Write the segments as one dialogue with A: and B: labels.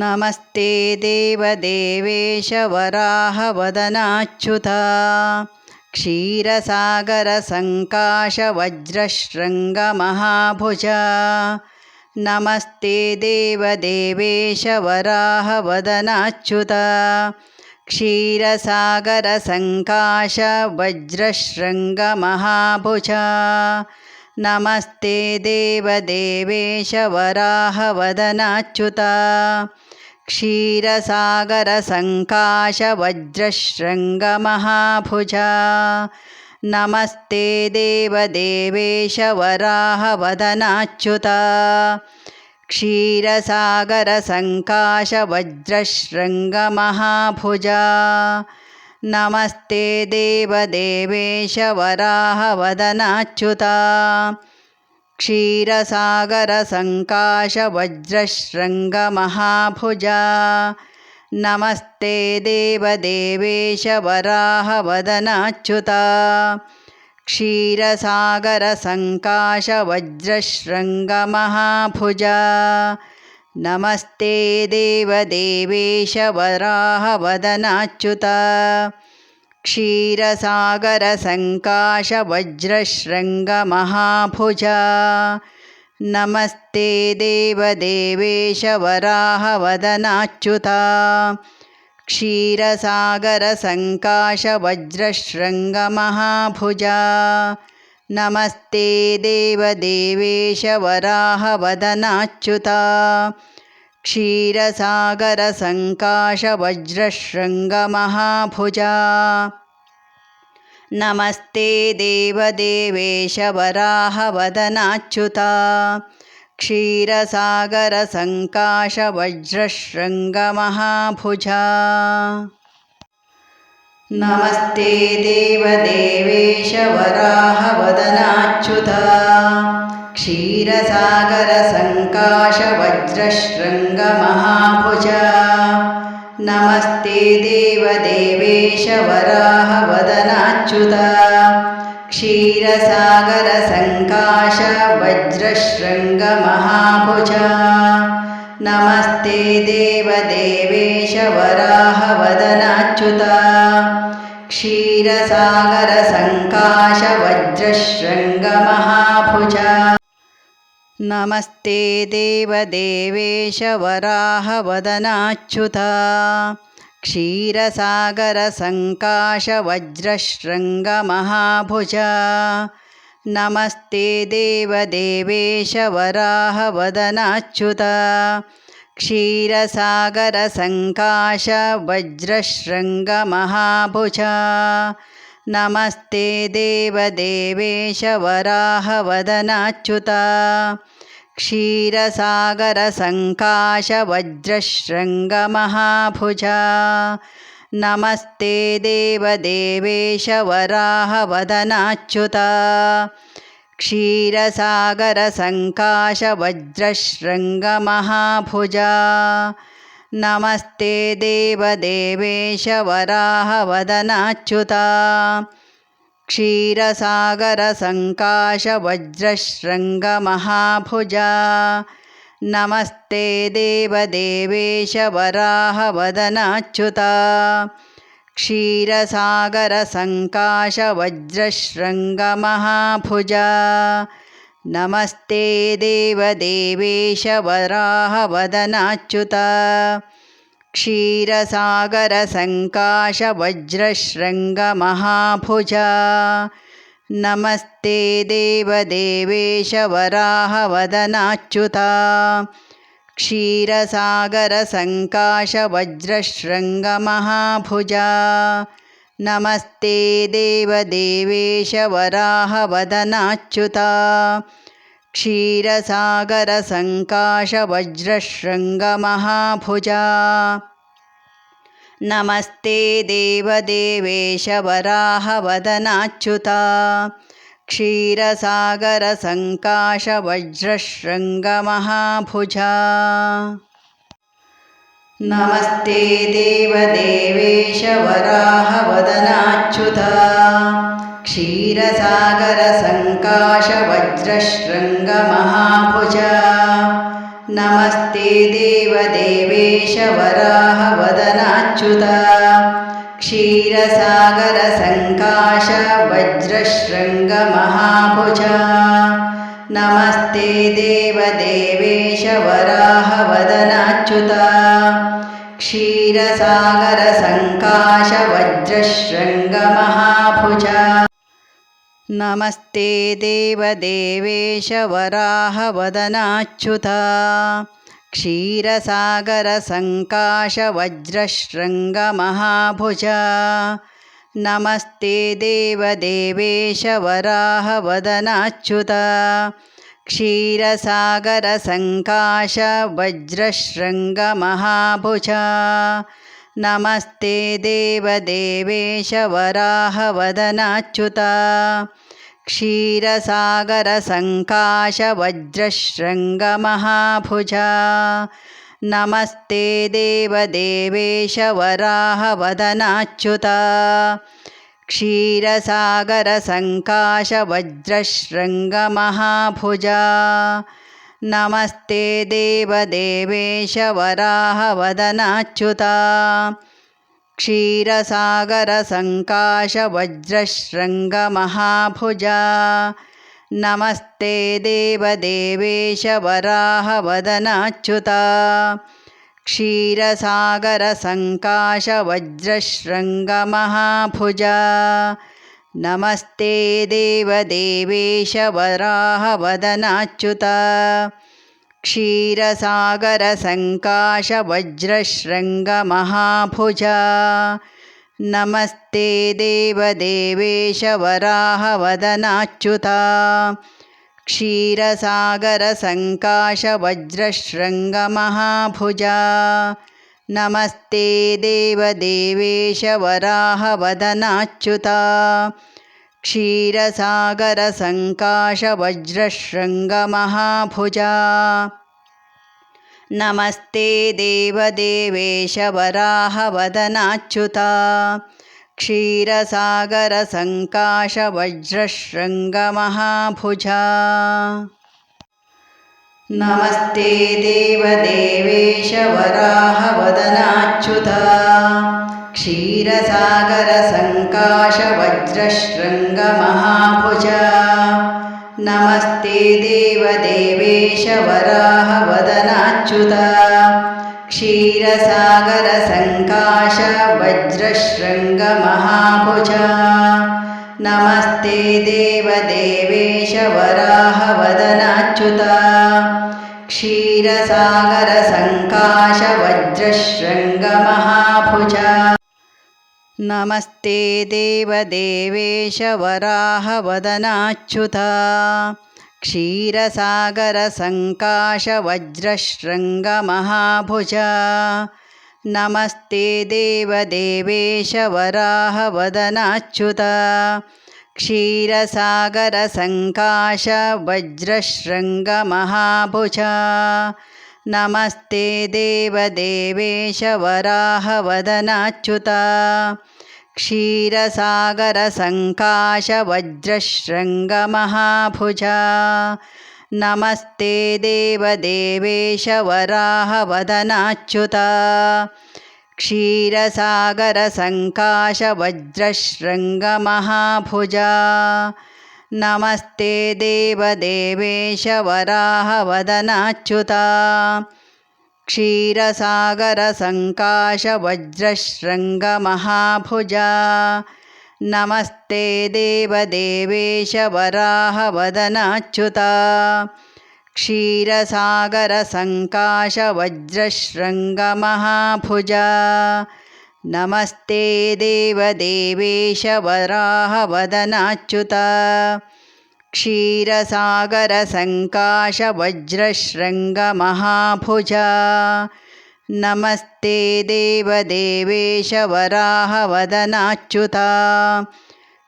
A: नमस्ते देवदेवेश वराहवदनाच्युता क्षीरसागरसङ्काशवज्रशृङ्गमहाभुजा नमस्ते देवदेवेश वराहवदनाच्युता क्षीरसागरसङ्काशवज्रशृङ्गमहाभुजा नमस्ते देवदेवेश वराहवदनाच्युता क्षीरसागरसङ्काशवज्रशृङ्गमहाभुजा। नमस्ते देवदेवेश वराहवदनाच्युता। क्षीरसागरसङ्काशवज्रशृङ्गमहाभुजा। नमस्ते देवदेवेश वराहवदनाच्युता क्षीरसागरसङ्काशवज्रशृङ्गमहाभुजा। नमस्ते देवदेवेश वराहवदनाच्युता। क्षीरसागरसङ्काशवज्रशृङ्गमहाभुजा। नमस्ते देवदेवेश वराहवदनाच्युता क्षीरसागरसङ्काशवज्रशृङ्गमहाभुजा। नमस्ते देवदेवेश वराहवदनाच्युता। क्षीरसागरसङ्काशवज्रशृङ्गमहाभुजा। नमस्ते देवदेवेश वराहवदनाच्युता क्षीरसागरसङ्काशवज्रशृङ्गमहाभुजा। नमस्ते देवदेवेश वराहवदनाच्युता। क्षीरसागरसङ्काशवज्रशृङ्गमहाभुजा। नमस्ते देवदेवेश वराहवदनाच्युता क्षीरसागरसङ्काशवज्रशृङ्गमहाभुजा। नमस्ते देवदेवेश वराहवदनाच्युता। क्षीरसागरसङ्काशवज्रशृङ्गमहाभुजा। नमस्ते देवदेवेश वराहवदनाच्युता। क्षीरसागरसङ्काशवज्रशृङ्गमहाभुजा नमस्ते देवदेवेश वराहवदनाच्युता क्षीरसागरसङ्काशवज्रशृङ्गमहाभुजा नमस्ते देवदेवेश वराहवदनाच्युता क्षीरसागरसङ्काशवज्रशृङ्गमहाभुजा नमस्ते देवदेवेश वराहवदनाच्युता। क्षीरसागरसङ्काशवज्रशृङ्गमहाभुजा। नमस्ते देवदेवेश वराहवदनाच्युता। क्षीरसागरसङ्काशवज्रशृङ्गमहाभुजा नमस्ते देवदेवेश वराहवदनाच्युता। क्षीरसागरसङ्काशवज्रशृङ्गमहाभुजा। नमस्ते देवदेवेश वराहवदनाच्युता। क्षीरसागरसङ्काशवज्रशृङ्गमहाभुजा नमस्ते देवदेवेश वराहवदनाच्युता। क्षीरसागरसङ्काशवज्रशृङ्गमहाभुजा। नमस्ते देवदेवेश वराहवदनाच्युता। क्षीरसागरसङ्काशवज्रशृङ्गमहाभुजा नमस्ते देवदेवेश वराहवदनाच्युता। क्षीरसागरसङ्काशवज्रशृङ्गमहाभुजा। नमस्ते देवदेवेश वराहवदनाच्युता। क्षीरसागरसङ्काशवज्रशृङ्गमहाभुजा नमस्ते देवदेवेश वराहवदनाच्युता। क्षीरसागरसङ्काशवज्रशृङ्गमहाभुजा। नमस्ते देवदेवेश वराहवदनाच्युता। क्षीरसागरसङ्काश वज्रशृङ्गमहाभुजा नमस्ते देवदेवेश वराहवदनाच्युता क्षीरसागरसङ्काश वज्रशृङ्गमहाभुजा नमस्ते देवदेवेश वराहवदनाच्युता। क्षीरसागरसङ्काश वज्रशृङ्गमहाभुजा नमस्ते देवदेवेश वराहवदनाच्युता क्षीरसागरसङ्काश वज्रशृङ्गमहाभुजा नमस्ते देवदेवेश वराहवदनाच्युता। क्षीरसागरसङ्काश वज्रशृङ्गमहाभुजा नमस्ते देवदेवेश वराहवदनाच्युता क्षीरसागरसङ्काश वज्रशृङ्गमहाभुजा नमस्ते देवदेवेश वराहवदनाच्युता। क्षीरसागरसङ्काश वज्रशृङ्गमहाभुजा नमस्ते देवदेवेश वराहवदनाच्युता क्षीरसागरसङ्काश वज्रशृङ्गमहाभुजा नमस्ते देवदेवेश वराहवदनाच्युता। क्षीरसागरसङ्काश वज्रशृङ्गमहाभुजा नमस्ते देवदेवेश वराहवदनाच्युता क्षीरसागरसङ्काश वज्रशृङ्गमहाभुजा नमस्ते देवदेवेश वराहवदनाच्युता। क्षीरसागरसङ्काश वज्रशृङ्गमहाभुजा नमस्ते देवदेवेश वराहवदनाच्युता क्षीरसागरसङ्काश वज्रशृङ्गमहाभुजा नमस्ते देवदेवेश वराहवदनाच्युता क्षीरसागरसङ्काश वज्रशृङ्गमहाभुजा नमस्ते देवदेवेश वराहवदनाच्युता वज्रशृङ्गमहाभुजा नमस्ते देवदेवेश वराहवदनाच्युता। क्षीरसागरसङ्काश वज्रशृङ्गमहाभुजा नमस्ते देवदेवेश वराहवदनाच्युता। क्षीरसागरसङ्काश वज्रशृङ्गमहाभुजा नमस्ते देवदेवेश वराहवदनाच्युता। क्षीरसागरसङ्काश वज्रशृङ्गमहाभुजा। नमस्ते देवदेवेश वराहवदनाच्युता। क्षीरसागरसङ्काश वज्रशृङ्गमहाभुजा नमस्ते देवदेवेश वराहवदनाच्युता। क्षीरसागरसङ्काश वज्रशृङ्गमहाभुजा नमस्ते देवदेवेश वराहवदनाच्युता। क्षीरसागरसङ्काश वज्रशृङ्गमहाभुजा नमस्ते देवदेवेश वराहवदनाच्युता। क्षीरसागरसङ्काश वज्रशृङ्गमहाभुजा नमस्ते देवदेवेश वराहवदनाच्युता। क्षीरसागरसङ्काश वज्रशृङ्गमहाभुजा नमस्ते देवदेवेश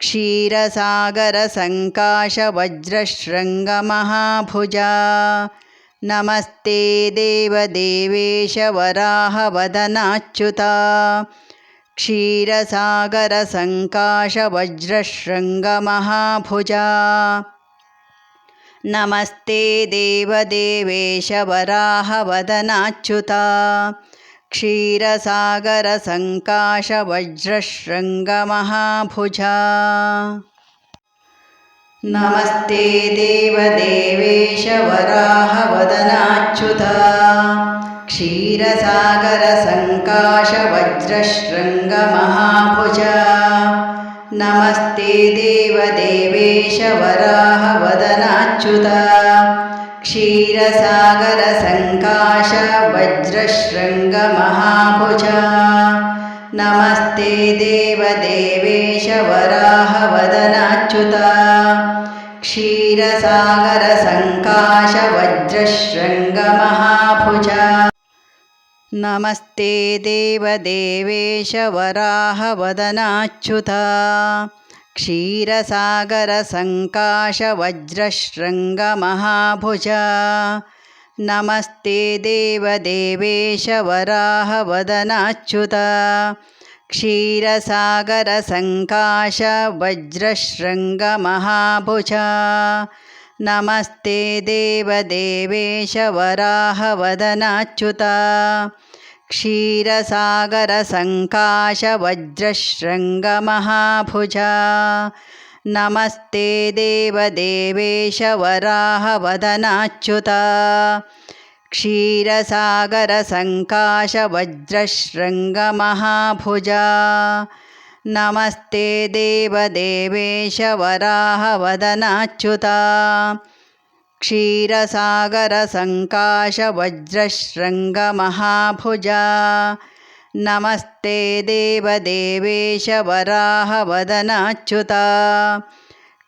A: क्षीरसागरसङ्काश वज्रशृङ्गमहाभुजा नमस्ते देवदेवेश वराहवदनाच्युता। क्षीरसागरसङ्काश वज्रशृङ्गमहाभुजा नमस्ते देवदेवेश वराहवदनाच्युता। क्षीरसागरसङ्काशवज्रशृङ्गमहाभुजा। नमस्ते देवदेवेश वराहवदनाच्युता। क्षीरसागरसङ्काशवज्रशृङ्गमहाभुजा नमस्ते देवदेवेश वराहवदनाच्युता क्षीरसागरसङ्काशवज्रशृङ्गमहाभुजा नमस्ते देवदेवेश वराहवदनाच्युता क्षीरसागरसङ्काशवज्रशृङ्गमहाभुजा नमस्ते देवदेवेश वराहवदनाच्युता। क्षीरसागरसङ्काशवज्रशृङ्गमहाभुजा। नमस्ते देवदेवेश वराहवदनाच्युता। क्षीरसागरसङ्काशवज्रशृङ्गमहाभुजा। नमस्ते देवदेवेश वराहवदनाच्युता क्षीरसागरसङ्काशवज्रशृङ्गमहाभुजा। नमस्ते देवदेवेश वराहवदनाच्युता। क्षीरसागरसङ्काशवज्रशृङ्गमहाभुजा। नमस्ते देवदेवेश वराहवदनाच्युता क्षीरसागरसङ्काशवज्रशृङ्गमहाभुजा। नमस्ते देवदेवेश वराहवदनाच्युता।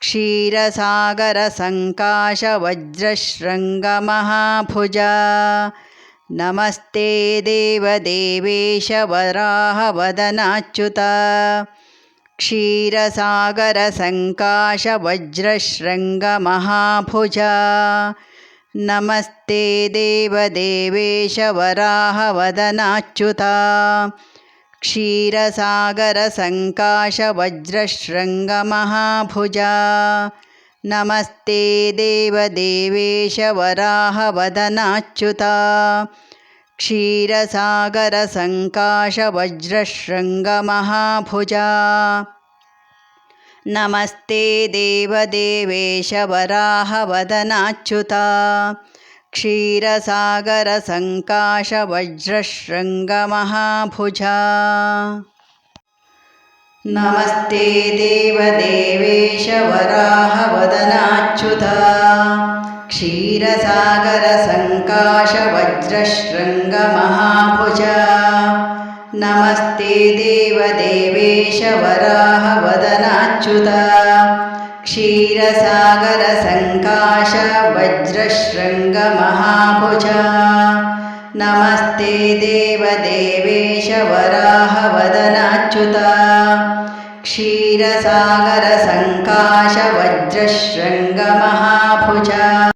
A: क्षीरसागरसङ्काशवज्रशृङ्गमहाभुजा। नमस्ते देवदेवेश वराहवदनाच्युता क्षीरसागरसङ्काशवज्रशृङ्गमहाभुजा। नमस्ते देवदेवेश वराहवदनाच्युता। क्षीरसागरसङ्काशवज्रशृङ्गमहाभुजा। नमस्ते देवदेवेश वराहवदनाच्युता क्षीरसागरसङ्काशवज्रशृङ्गमहाभुजा। नमस्ते देवदेवेश वराहवदनाच्युता। क्षीरसागरसङ्काशवज्रशृङ्गमहाभुजा। नमस्ते देवदेवेश वराहवदनाच्युता क्षीरसागरसङ्काशवज्रशृङ्गमहाभुजा। नमस्ते देवदेवेश वराहवदनाच्युता। क्षीरसागरसङ्काशवज्रशृङ्गमहाभुजा। नमस्ते देवदेवेश वराहवदनाच्युता। क्षीरसागरसङ्काशवज्रशृङ्गमहाभुजा